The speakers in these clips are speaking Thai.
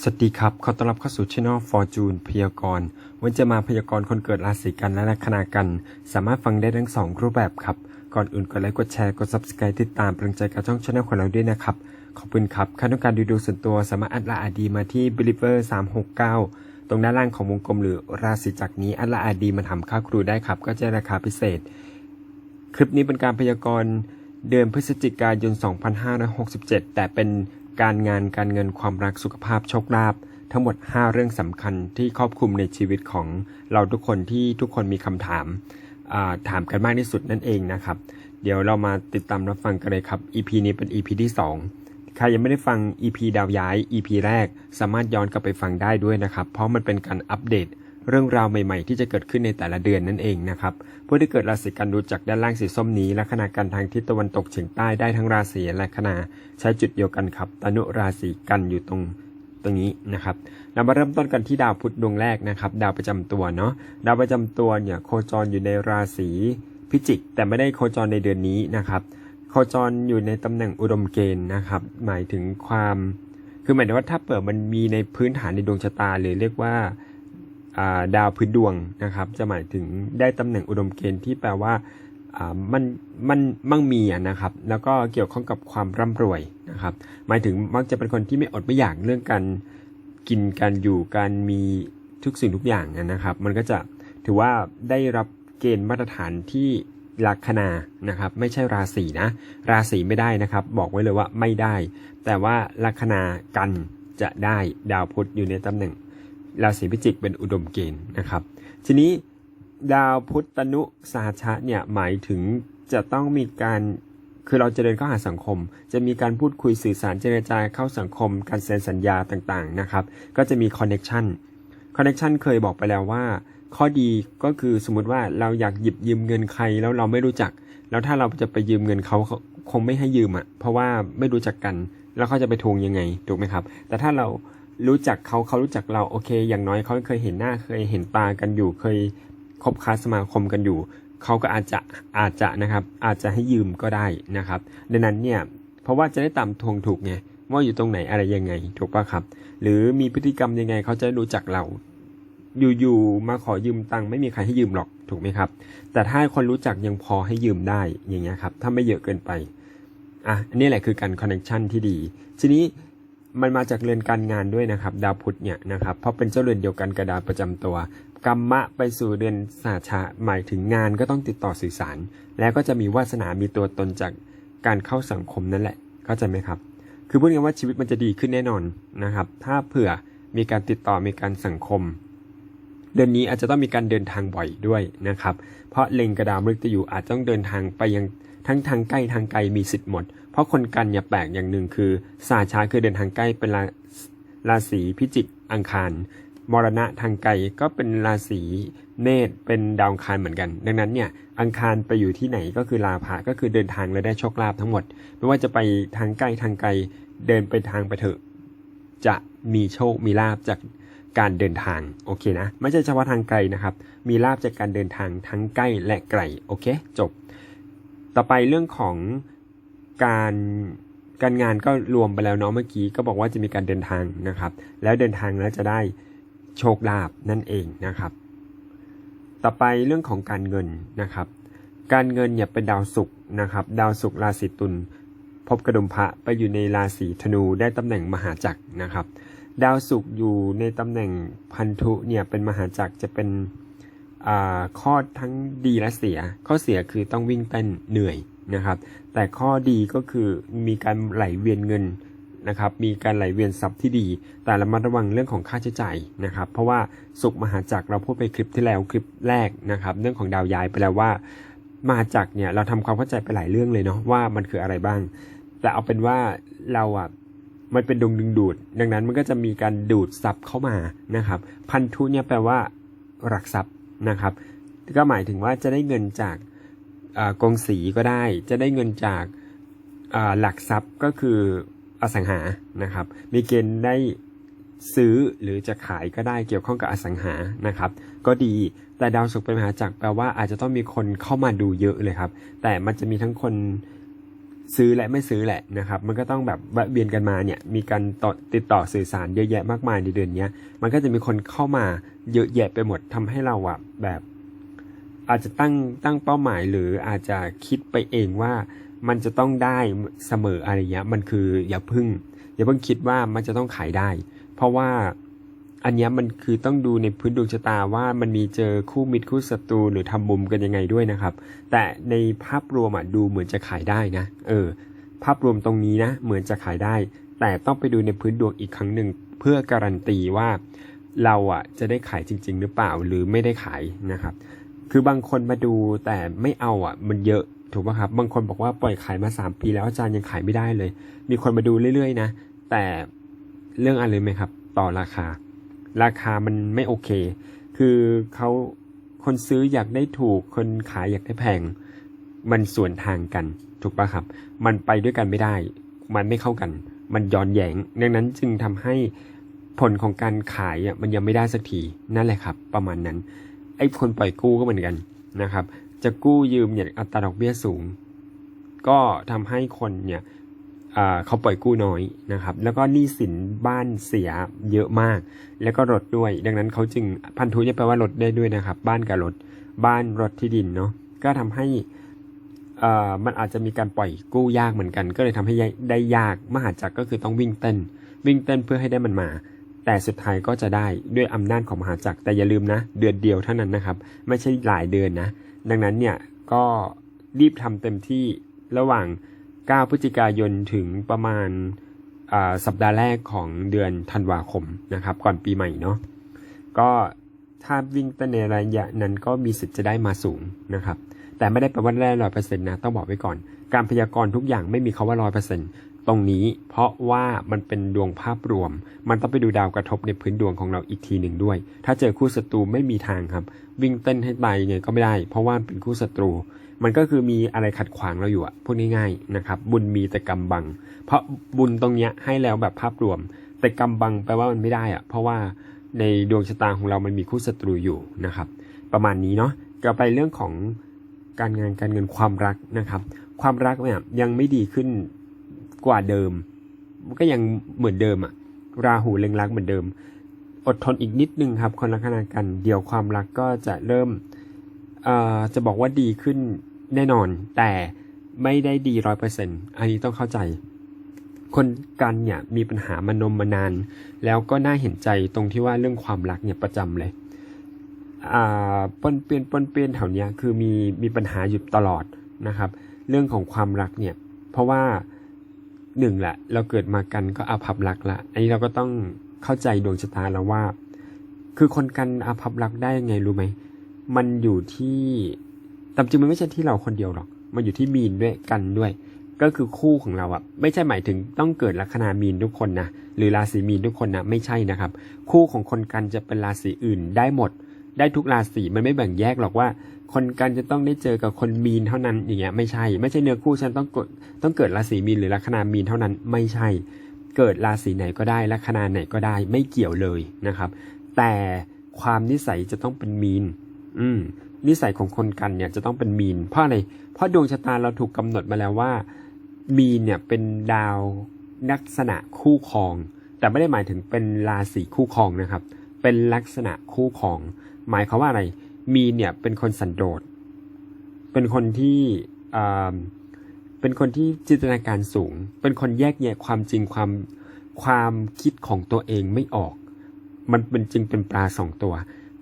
สวัสดีครับ ขอต้อนรับเข้าสู่ช่อง Fortune พยากรณ์ วันจะมาพยากรณ์คนเกิดราศีกันและลัคนากัน สามารถฟังได้ทั้งสองรูปแบบครับ ก่อนอื่นกดไลค์ กดแชร์ กด Subscribe ติดตามเป็นกำลังใจกับช่องช anel ของเราด้วยนะครับ ขอบคุณครับถ้าต้องการดูดวงส่วนตัวสามารถอัดละอาดีมาที่ Believer 369 ตรงด้านล่างของวงกลมหรือราศีจักรนี้อัดละอาดีมาทำค่าครูได้ครับ ก็จะราคาพิเศษ คลิปนี้เป็นการพยากรณ์เดือนพฤศจิกายน 2567 แต่เป็น การงานการเงินความรักสุขภาพโชคลาภทั้งหมด 5 เรื่องสำคัญที่ครอบคลุมในชีวิตของเราทุกคนที่ทุกคนมีคำถามถามกันมากที่สุดนั่นเองนะครับ เดี๋ยวเรามาติดตามรับฟังกันเลยครับ EP นี้เป็น EP ที่ 2 ใครยังไม่ได้ฟัง EP ดาวย้าย EP แรก สามารถย้อนกลับไปฟังได้ด้วยนะครับ เพราะมันเป็นการอัปเดต เรื่องราวใหม่ๆ ที่จะเกิดขึ้นในแต่ละเดือนนั่นเองนะครับผู้ที่เกิดราศีกันดูจากด้านล่างสีส้มนี้ลัคนาการทางทิศตะวันตกเฉียงใต้ได้ทั้งราศีและลัคนาใช้จุดเดียวกันครับตนุราศีกันอยู่ตรงตรงนี้นะครับเรามาเริ่มต้นกันที่ดาวพุธดวงแรกนะครับ ดาวประจำตัวเนาะดาวประจำตัวเนี่ยโคจรอยู่ในราศีพิจิก แต่ไม่ได้โคจรในเดือนนี้นะครับโคจรอยู่ในตำแหน่งอุดมเกณฑ์นะครับ หมายถึงความ คือหมายถึงว่าถ้าเปิดมันมีในพื้นฐานในดวงชะตาหรือเรียกว่า ดาวพื้นดวงนะครับ จะหมายถึงได้ตำแหน่งอุดมเกณฑ์ที่แปลว่ามันมันมั่งมีนะครับ แล้วก็เกี่ยวข้องกับความร่ำรวยนะครับ หมายถึงมักจะเป็นคนที่ไม่อดไม่อยากเรื่องการกินการอยู่การมีทุกสิ่งทุกอย่างนะครับ มันก็จะถือว่าได้รับเกณฑ์มาตรฐานที่ลัคนานะครับ ไม่ใช่ราศีนะ ราศีไม่ได้นะครับ บอกไว้เลยว่าไม่ได้ แต่ว่าลัคนากันจะได้ดาวพุธอยู่ในตำแหน่ง ราศีพิจิกเป็นอุดมเกณฑ์นะครับ ทีนี้ดาวพุธตนุสาชะเนี่ยหมายถึงจะต้องมีการคือเราจะเดินเข้าหาสังคม จะมีการพูดคุยสื่อสารเจรจาเข้าสังคม การเซ็นสัญญาต่างๆนะครับก็จะมีคอนเน็ชันคอนเน็ชันเคยบอกไปแล้วว่า ข้อดีก็คือสมมติว่าเราอยากหยิบยืมเงินใครแล้วเราไม่รู้จัก แล้วถ้าเราจะไปยืมเงินเขาเขาคงไม่ให้ยืมอะ่ะเพราะว่าไม่รู้จักกัน แล้วเขาจะไปทวงยังไงถูกไหมครับ แต่ถ้าเรา รู้จักเขาเขารู้จักเราโอเค อย่างน้อยเขาเคยเห็นหน้าเคยเห็นตากันอยู่ เคยคบค้าสมาคมกันอยู่เขาก็อาจจะอาจจะนะครับอาจจะให้ยืมก็ได้นะครับ ดังนั้นเนี่ยเพราะว่าจะได้ตามทวงถูกไงว่าอยู่ตรงไหนอะไรยังไงถูกปะครับ หรือมีพฤติกรรมยังไงเขาจะรู้จักเรา อยู่ๆมาขอยืมตังค์ไม่มีใครให้ยืมหรอกถูกไหมครับ แต่ถ้าคนรู้จักยังพอให้ยืมได้อย่างเงี้ยครับถ้าไม่เยอะเกินไปอะอันนี้แหละคือการคอนเน t ชันที่ดี ทีนี้ มันมาจากเรือนการงานด้วยนะครับ ดาวพุธเนี่ยนะครับ เพราะเป็นเจ้าเรือนเดียวกันกับดาวประจำตัวกรรมะไปสู่เรือนสาชะหมายถึงงานก็ต้องติดต่อสื่อสาร แล้วก็จะมีวาสนามีตัวตนจากการเข้าสังคมนั่นแหละเข้าใจไหมครับ คือพูดง่ายว่าชีวิตมันจะดีขึ้นแน่นอนนะครับ ถ้าเผื่อมีการติดต่อมีการสังคม เดือนนี้อาจจะต้องมีการเดินทางบ่อยด้วยนะครับ เพราะเล็งกระดามฤตยูอาจต้องเดินทางไปยัง ทั้งทางใกล้ทางไกลมีสิทธิ์หมด เพราะคนกันอย่าแปลกอย่างหนึ่งคือสาชาคือเดินทางใกล้เป็นราราศีพิจิกอังคารมรณะทางไกลก็เป็นราศีเมษเป็นดาวอังคารเหมือนกัน ดังนั้นเนี่ยอังคารไปอยู่ที่ไหนก็คือลาภะก็คือเดินทางและได้โชคลาภทั้งหมด ไม่ว่าจะไปทางใกล้ทางไกลเดินไปทางไปเถอะ จะมีโชคมีลาบจากการเดินทางโอเคนะ ไม่ใช่เฉพาะทางไกลนะครับ มีลาบจากการเดินทางทั้งใกล้และไกลโอเค จบ ต่อไปเรื่องของการการงานก็รวมไปแล้วเนาะเมื่อกี้ก็บอกว่าจะมีการเดินทางนะครับ แล้วเดินทางแล้วจะได้โชคลาภนั่นเองนะครับ ต่อไปเรื่องของการเงินนะครับ การเงินเนี่ยเป็นดาวศุกร์นะครับ ดาวศุกร์ราศีตุลพบกระดุมพระไปอยู่ในราศีธนูได้ตำแหน่งมหาจักรนะครับ ดาวศุกร์อยู่ในตำแหน่งพันธุเนี่ยเป็นมหาจักรจะเป็น ข้อทั้งดีและเสีย ข้อเสียคือต้องวิ่งเต้นเหนื่อยนะครับ แต่ข้อดีก็คือมีการไหลเวียนเงินนะครับ มีการไหลเวียนทรัพย์ที่ดี แต่ระมัดระวังเรื่องของค่าใช้จ่ายนะครับ เพราะว่าสุขมหาจักรเราพูดไปคลิปที่แล้วคลิปแรกนะครับ เรื่องของดาวย้ายไปแล้วว่ามหาจักรเนี่ยเราทำความเข้าใจไปหลายเรื่องเลยเนาะว่ามันคืออะไรบ้าง แต่เอาเป็นว่าเราอะมันเป็นดวงดึงดูด ดังนั้นมันก็จะมีการดูดซับเข้ามานะครับ พันธุเนี่ยแปลว่าหลักทรัพย์ นะครับ ก็หมายถึงว่าจะได้เงินจากกองสีก็ได้ จะได้เงินจากหลักทรัพย์ก็คืออสังหานะครับ มีเกณฑ์ได้ซื้อหรือจะขายก็ได้เกี่ยวข้องกับอสังหานะครับ ก็ดีแต่ดาวศุกร์เป็นมหาจักรแปลว่าอาจจะต้องมีคนเข้ามาดูเยอะเลยครับ แต่มันจะมีทั้งคนซื้อและไม่ซื้อแหละนะครับ มันก็ต้องแบบแวะเวียนกันมาเนี่ย มีการติดต่อสื่อสารเยอะแยะมากมายในเดือนนี้มันก็จะมีคนเข้ามา เยอะแยะไปหมดทำให้เราอะแบบ อาจจะตั้งตั้งเป้าหมายหรืออาจจะคิดไปเองว่ามันจะต้องได้เสมออะไรเงี้ยมันคืออย่าพึ่ง อย่าเพิ่งคิดว่ามันจะต้องขายได้ เพราะว่าอันเนี้ยมันคือต้องดูในพื้นดวงชะตาว่ามันมีเจอคู่มิตรคู่ศัตรูหรือทำมุมกันยังไงด้วยนะครับ แต่ในภาพรวมอะดูเหมือนจะขายได้นะ เออ ภาพรวมตรงนี้นะ เหมือนจะขายได้ แต่ต้องไปดูในพื้นดวงอีกครั้งหนึ่งเพื่อการันตีว่า เราอะจะได้ขายจริง ๆ หรือเปล่าหรือไม่ได้ขายนะครับ คือบางคนมาดูแต่ไม่เอาอะ มันเยอะถูกป่ะครับ บางคนบอกว่าปล่อยขายมา 3 ปีแล้วอาจารย์ยังขายไม่ได้เลย มีคนมาดูเรื่อยๆนะ แต่เรื่องอะไรไหมครับ ต่อราคา ราคามันไม่โอเค คือเขาคนซื้ออยากได้ถูก คนขายอยากได้แพง มันส่วนทางกัน ถูกป่ะครับ มันไปด้วยกันไม่ได้ มันไม่เข้ากัน มันย้อนแยงดังนั้นจึงทำให้ ผลของการขายอะมันยังไม่ได้สักทีนั่นแหละครับ ประมาณนั้น ไอ้คนปล่อยกู้ก็เหมือนกันนะครับ จะกู้ยืมเนี่ยอัตราดอกเบี้ยสูง ก็ทำให้คนเนี่ยเขาปล่อยกู้น้อยนะครับ แล้วก็หนี้สินบ้านเสียเยอะมาก แล้วก็รถด้วย ดังนั้นเขาจึงพันธุจะแปลว่ารถได้ด้วยนะครับ บ้านกับรถ บ้านรถที่ดินเนาะก็ทำให้อ่อมันอาจจะมีการปล่อยกู้ยากเหมือนกัน ก็เลยทำให้ได้ยากมหาจักรก็คือต้องวิ่งเต้น วิ่งเต้นเพื่อให้ได้มันมา แต่สุดท้ายก็จะได้ด้วยอำนาจของมหาจักรแต่อย่าลืมนะ เดือนเดียวเท่านั้นนะครับ ไม่ใช่หลายเดือนนะ ดังนั้นเนี่ยก็รีบทำเต็มที่ระหว่าง 9 พฤศจิกายนถึงประมาณสัปดาห์แรกของเดือนธันวาคมนะครับ ก่อนปีใหม่เนาะก็ถ้าวิ่งเต้นในระยะนั้นก็มีสิทธิ์จะได้มาสูงนะครับ แต่ไม่ได้แปลว่าได้ร้อยเปอร์เซ็นต์นะ ต้องบอกไว้ก่อน การพยากรณ์ทุกอย่างไม่มีคาว่าร้อยเปอร์เซ็นต์ ตรงนี้ เพราะว่ามันเป็นดวงภาพรวม มันต้องไปดูดาวกระทบในพื้นดวงของเราอีกทีหนึ่งด้วย ถ้าเจอคู่ศัตรูไม่มีทางครับ วิ่งเต้นให้ตายยังไงก็ไม่ได้ เพราะว่าเป็นคู่ศัตรู มันก็คือมีอะไรขัดขวางเราอยู่อะพูดง่ายๆนะครับ บุญมีแต่กำบัง เพราะบุญตรงเนี้ยให้แล้วแบบภาพรวม แต่กำบังแปลว่ามันไม่ได้อะเพราะว่าในดวงชะตาของเรามันมีคู่ศัตรูอยู่นะครับ ประมาณนี้เนาะก็ไปเรื่องของการงานการเงินความรักนะครับ ความรักเนี่ยยังไม่ดีขึ้น กว่าเดิมมันก็ยังเหมือนเดิมอะราหูเล็งรักเหมือนเดิม อดทนอีกนิดนึงครับ คนลัคนากัน เดี๋ยวความรักก็จะเริ่มเอ่อจะบอกว่าดีขึ้นแน่นอน แต่ไม่ได้ดีร้อยเปอร์เซ็นต์อันนี้ต้องเข้าใจ คนกันเนี่ยมีปัญหามานมมานาน แล้วก็น่าเห็นใจตรงที่ว่าเรื่องความรักเนี่ยประจำเลยอ่าปนเปียนปนเปียนแถวเนี้ยคือมีมีปัญหาอยู่ตลอดนะครับ เรื่องของความรักเนี่ย เพราะว่า หนึ่งแหละเราเกิดมากันก็อาภัพรักละอันนี้เราก็ต้องเข้าใจดวงชะตาแล้วว่า คือคนกันอาภัพรักได้ยังไงรู้ไหมมันอยู่ที่ตามจริงมันไม่ใช่ที่เราคนเดียวหรอก มันอยู่ที่มีนด้วยกันด้วย ก็คือคู่ของเราอะไม่ใช่หมายถึงต้องเกิดลัคนามีนทุกคนนะหรือราศีมีนทุกคนนะไม่ใช่นะครับ คู่ของคนกันจะเป็นราศีอื่นได้หมด ได้ทุกราศีมันไม่แบ่งแยกหรอกว่า คนกันจะต้องได้เจอกับคนมีนเท่านั้นอย่างเงี้ยไม่ใช่ ไม่ใช่เนื้อคู่ฉันต้องกดต้องเกิดราศีมีนหรือลัคนามีนเท่านั้นไม่ใช่ เกิดราศีไหนก็ได้ลัคนาไหนก็ได้ไม่เกี่ยวเลยนะครับ แต่ความนิสัยจะต้องเป็นมีน อืมนิสัยของคนกันเนี่ยจะต้องเป็นมีน เพราะอะไร เพราะดวงชะตาเราถูกกำหนดมาแล้วว่า มีนเนี่ยเป็นดาวลักษณะคู่ครอง แต่ไม่ได้หมายถึงเป็นราศีคู่ครองนะครับ เป็นลักษณะคู่ครอง หมายความว่าอะไร มีนเนี่ยเป็นคนสันโดษ เป็นคนที่อ่าเป็นคนที่จินตนาการสูง เป็นคนแยกแยะความจริงความความคิดของตัวเองไม่ออก มันเป็นจึงเป็นปลาสองตัว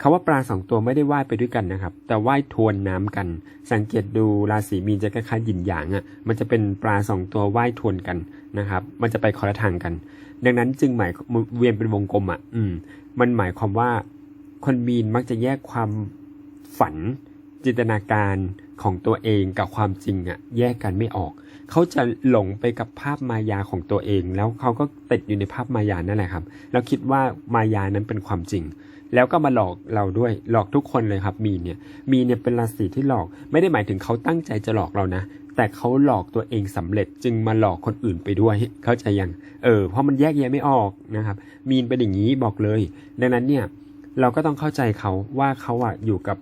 คาว่าปลาสองตัวไม่ได้ว่ายไปด้วยกันนะครับ แต่ว่ายทวนน้ำกัน สังเกตดูราศีมีนจะคล้ายๆหยินหยางอะ่ะ มันจะเป็นปลาสองตัวว่ายทวนกันนะครับ มันจะไปคนละทางกัน ดังนั้นจึงหมายเวียนเป็นวงกลมอะ่ะ อืม มันหมายความว่าคนมีนมักจะแยกความ ฝัน จินตนาการของตัวเองกับความจริงอะ่ะแยกกันไม่ออก เขาจะหลงไปกับภาพมายาของตัวเอง แล้วเขาก็ติดอยู่ในภาพมายานั่นแหละครับ แล้วคิดว่ามายานั้นเป็นความจริง แล้วก็มาหลอกเราด้วยหลอกทุกคนเลยครับมีเนี่ยมีเนี่ยเป็นราศีที่หลอกไม่ได้หมายถึงเขาตั้งใจจะหลอกเรานะแต่เขาหลอกตัวเองสำเร็จจึงมาหลอกคนอื่นไปด้วยเข้าใจยังเออเพราะมันแยกแยะไม่ออกนะครับ มีนเป็นอย่างนี้บอกเลย ดังนั้นเนี่ยเราก็ต้องเข้าใจเขาว่าเขาอะอยู่กับ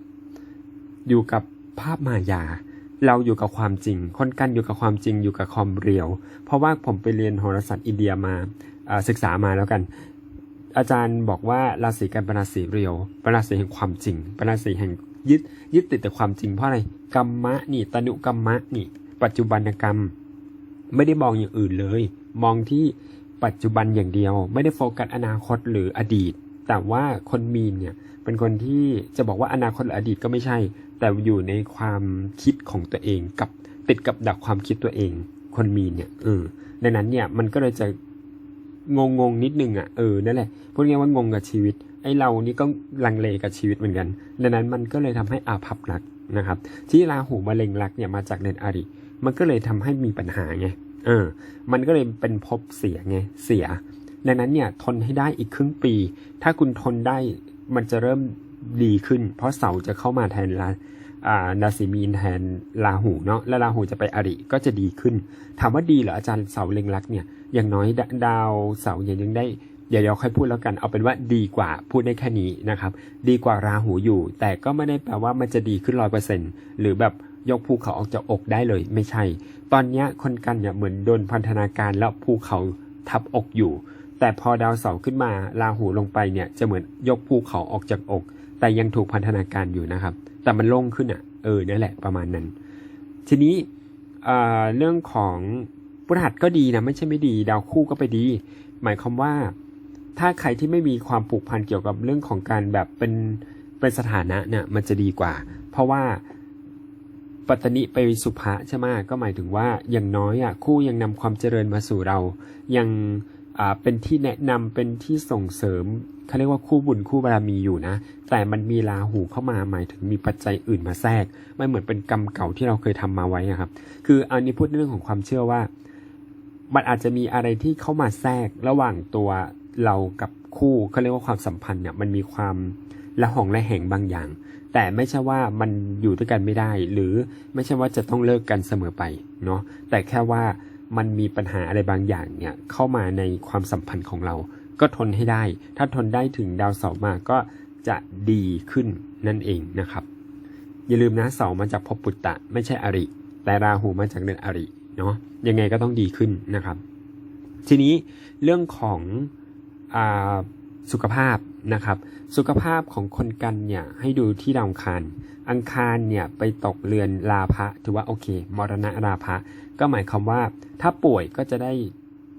อยู่กับภาพมายา เราอยู่กับความจริงคนกันอยู่กับความจริงอยู่กับความเรียว เพราะว่าผมไปเรียนโหราศาสตร์อินเดียมาอ่าศึกษามาแล้วกัน อาจารย์บอกว่าราศีกันเป็นราศีเรียวเป็นราศีแห่งความจริงเป็นราศีแห่งยึดยึดติดแต่ความจริงเพราะอะไรกรรมะนี่ตนุกรรมะนี่ปัจจุบันกรรม ไม่ได้มองอย่างอื่นเลย มองที่ปัจจุบันอย่างเดียว ไม่ได้โฟกัสอนาคตหรืออดีต แต่ว่าคนมีนเนี่ย เป็นคนที่จะบอกว่าอนาคตหรืออดีตก็ไม่ใช่ แต่อยู่ในความคิดของตัวเองกับติดกับดักความคิดตัวเอง คนมีเนี่ยเออดังนั้นเนี่ยมันก็เลยจะงงงนิดนึงอะเออนั่นแหละพูดง่ายว่างงกับชีวิตไอ้เรานี่ก็ลังเลกับชีวิตเหมือนกัน ดังนั้นมันก็เลยทำให้อาภัพรักนะครับ ที่ราหูมาเล็งรักเนี่ยมาจากเดนอาริมันก็เลยทำให้มีปัญหาไงเออ มันก็เลยเป็นภพเสียไงเสีย ดังนั้นเนี่ยทนให้ได้อีกครึ่งปี ถ้าคุณทนได้ มันจะเริ่มดีขึ้น เพราะเสาจะเข้ามาแทนลาอ่าราศีมีนแทนราหูเนาะแล้วราหูจะไปอริก็จะดีขึ้น ถามว่าดีเหรออาจารย์เสาเล็งลักเนี่ยอย่างน้อยดดาวเสายังยังได้เดี๋ยวเดี๋ยวค่อยพูดแล้วกันเอาเป็นว่าดีกว่าพูดได้แค่นี้นะครับ ดีกว่าราหูอยู่ แต่ก็ไม่ได้แปลว่ามันจะดีขึ้นร้อยเปอร์เซ็นหรือแบบยกภูเขาออกจากอกได้เลยไม่ใช่ ตอนนี้คนกันเนี่ยเหมือนโดนพันธนาการแล้วภูเขาทับอกอยู่ แต่พอดาวเสาร์ขึ้นมาราหูลงไปเนี่ยจะเหมือนยกภูเขาออกจากอก แต่ยังถูกพันธนาการอยู่นะครับ แต่มันโล่งขึ้นอะเออนั่นแหละประมาณนั้น ทีนี้เอ่อเรื่องของพฤหัสก็ดีนะไม่ใช่ไม่ดี ดาวคู่ก็ไปดี หมายความว่า ถ้าใครที่ไม่มีความผูกพันเกี่ยวกับเรื่องของการแบบเป็นเป็นสถานะเนี่ยมันจะดีกว่า เพราะว่าปัตตนิไปสุภะใช่ไหมก็หมายถึงว่าอย่างน้อยอะคู่ยังนำความเจริญมาสู่เรายัง อ่าเป็นที่แนะนำเป็นที่ส่งเสริมเขาเรียกว่าคู่บุญคู่บารมีอยู่นะ แต่มันมีราหูเข้ามาหมายถึงมีปัจจัยอื่นมาแทรกไม่เหมือนเป็นกรรมเก่าที่เราเคยทำมาไว้อะครับ คืออันนี้พูดในเรื่องของความเชื่อว่า มันอาจจะมีอะไรที่เข้ามาแทรกระหว่างตัวเรากับคู่เขาเรียกว่าความสัมพันธ์เนี่ยมันมีความละหองละแหงบางอย่าง แต่ไม่ใช่ว่ามันอยู่ด้วยกันไม่ได้ หรือไม่ใช่ว่าจะต้องเลิกกันเสมอไปเนาะแต่แค่ว่า มันมีปัญหาอะไรบางอย่างเนี่ยเข้ามาในความสัมพันธ์ของเรา ก็ทนให้ได้ ถ้าทนได้ถึงดาวเสาร์มาก็จะดีขึ้นนั่นเองนะครับ อย่าลืมนะเสาร์มาจากภพปุตตะไม่ใช่อริ แต่ราหูมาจากเดือนอริเนาะยังไงก็ต้องดีขึ้นนะครับ ทีนี้เรื่องของอสุขภาพ นะครับ สุขภาพของคนกันเนี่ยให้ดูที่ดาวอังคารอังคารเนี่ยไปตกเรือนลาภะถือว่าโอเค มรณะราภะก็หมายความว่าถ้าป่วยก็จะได้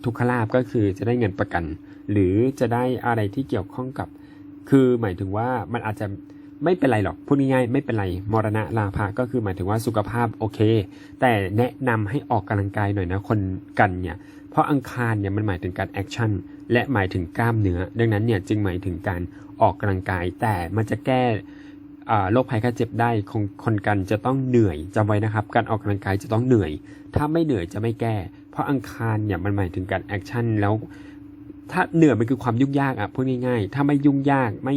ทุกขลาบก็คือจะได้เงินประกัน หรือจะได้อะไรที่เกี่ยวข้องกับ คือหมายถึงว่ามันอาจจะไม่เป็นไรหรอกพูดง่ายๆไม่เป็นไรมรณะลาภะก็คือหมายถึงว่าสุขภาพโอเค แต่แนะนำให้ออกกำลังกายหน่อยนะคนกันเนี่ย เพราะอังคารเนี่ยมันหมายถึงการแอคชั่น และหมายถึงกล้ามเนื้อ ดังนั้นเนี่ยจึงหมายถึงการออกกำลังกาย แต่มันจะแก้โรคภัยไข้เจ็บได้ของคนกันจะต้องเหนื่อยจำไว้นะครับ การออกกำลังกายจะต้องเหนื่อย ถ้าไม่เหนื่อยจะไม่แก้ เพราะอังคารเนี่ยมันหมายถึงการแอคชั่นแล้ว ถ้าเหนื่อยมันคือความยุ่งยากอะพูดง่ายๆ ถ้าไม่ยุ่งยากไม่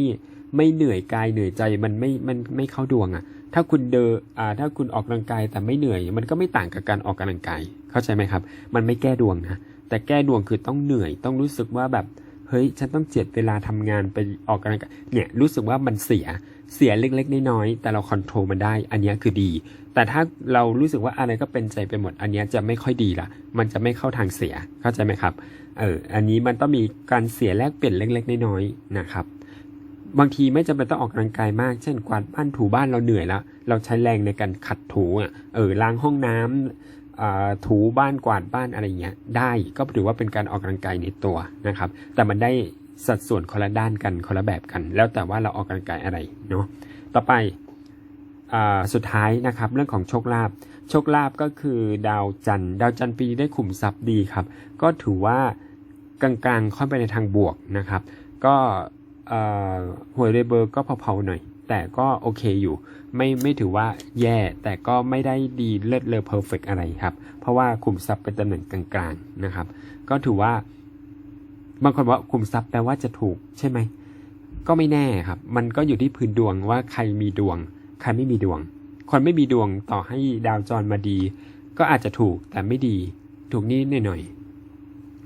ไม่เหนื่อยกายเหนื่อยใจมันไม่มันไม่เข้าดวงอะ ถ้าคุณเดนอ่าถ้าคุณออกกำลังกายแต่ไม่เหนื่อย มันก็ไม่ต่างกับการออกกำลังกายเข้าใจไหมครับ มันไม่แก้ดวงนะ แต่แก้ดวงคือต้องเหนื่อย ต้องรู้สึกว่าแบบเฮ้ยฉันต้องเจ็ดเวลาทำงานไปออกกำลังกายเนี่ยรู้สึกว่ามันเสียเสียเล็กๆน้อยๆแต่เราคอนโทรลมันได้ อันนี้คือดี แต่ถ้าเรารู้สึกว่าอะไรก็เป็นใจไปหมด อันนี้จะไม่ค่อยดีละมันจะไม่เข้าทางเสียเข้าใจไหมครับเอออันนี้มันต้องมีการเสียแลกเปลี่ยนเล็กๆน้อยๆนะครับ บางทีไม่จำเป็นต้องออกกำลังกายมาก เช่นกวาดบ้านถูบ้านเราเหนื่อยแล้ว เราใช้แรงในการขัดถูอะเออล้างห้องน้ำอ่า ถูบ้านกวาดบ้านอะไรเงี้ยได้ก็ถือว่าเป็นการออกกำลังกายในตัวนะครับ แต่มันได้สัดส่วนคนละด้านกันคนละแบบกัน แล้วแต่ว่าเราออกกำลังกายอะไรเนาะต่อไปอสุดท้ายนะครับเรื่องของโชคลาภโชคลาภก็คือดาวจันทร์ดาวจันทร์ปีนี้ได้ขุมทรัพย์ดีครับ ก็ถือว่ากลางๆค่อยไปในทางบวกนะครับ ก็หวยเรเบอร์ก็เผาๆหน่อย แต่ก็โอเคอยู่ ไม่ไม่ถือว่าแย่ แต่ก็ไม่ได้ดีเลิศเลอเพอร์เฟกอะไรครับ เพราะว่าคุมทรัพย์เป็นตำแหน่งกลางๆนะครับ ก็ถือว่า บางคนว่าคุมทรัพย์แปลว่าจะถูกใช่ไหม ก็ไม่แน่ครับ มันก็อยู่ที่พื้นดวงว่าใครมีดวง ใครไม่มีดวง คนไม่มีดวงต่อให้ดาวจรมาดี ก็อาจจะถูกแต่ไม่ดี ถูกนิดหน่อยๆ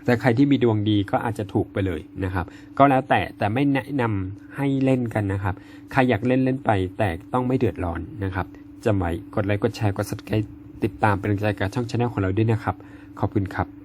แต่ใครที่มีดวงดีก็อาจจะถูกไปเลยนะครับ ก็แล้วแต่แต่ไม่แนะนำให้เล่นกันนะครับ ใครอยากเล่นเล่นไป แต่ต้องไม่เดือดร้อนนะครับจำไว้กดไลค์กดแชร์กด subscribe ติดตามเป็นกำลังใจกับช่องชาแนลของเราด้วยนะครับ ขอบคุณครับ